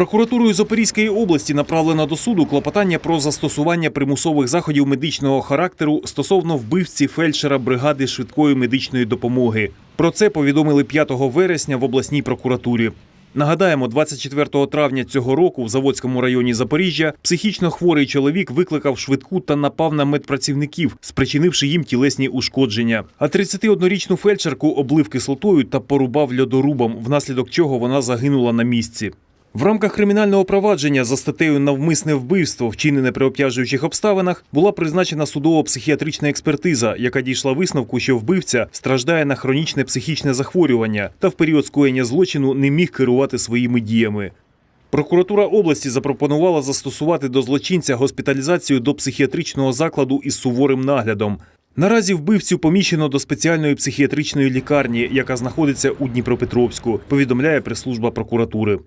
Прокуратурою Запорізької області направлено до суду клопотання про застосування примусових заходів медичного характеру стосовно вбивці фельдшера бригади швидкої медичної допомоги. Про це повідомили 5 вересня в обласній прокуратурі. Нагадаємо, 24 травня цього року в Заводському районі Запоріжжя психічно хворий чоловік викликав швидку та напав на медпрацівників, спричинивши їм тілесні ушкодження. А 31-річну фельдшерку облив кислотою та порубав льодорубом, внаслідок чого вона загинула на місці. В рамках кримінального провадження за статтею навмисне вбивство, вчинене при обтяжуючих обставинах, була призначена судово-психіатрична експертиза, яка дійшла висновку, що вбивця страждає на хронічне психічне захворювання та в період скоєння злочину не міг керувати своїми діями. Прокуратура області запропонувала застосувати до злочинця госпіталізацію до психіатричного закладу із суворим наглядом. Наразі вбивцю поміщено до спеціальної психіатричної лікарні, яка знаходиться у Дніпропетровську, повідомляє прес-служба прокуратури.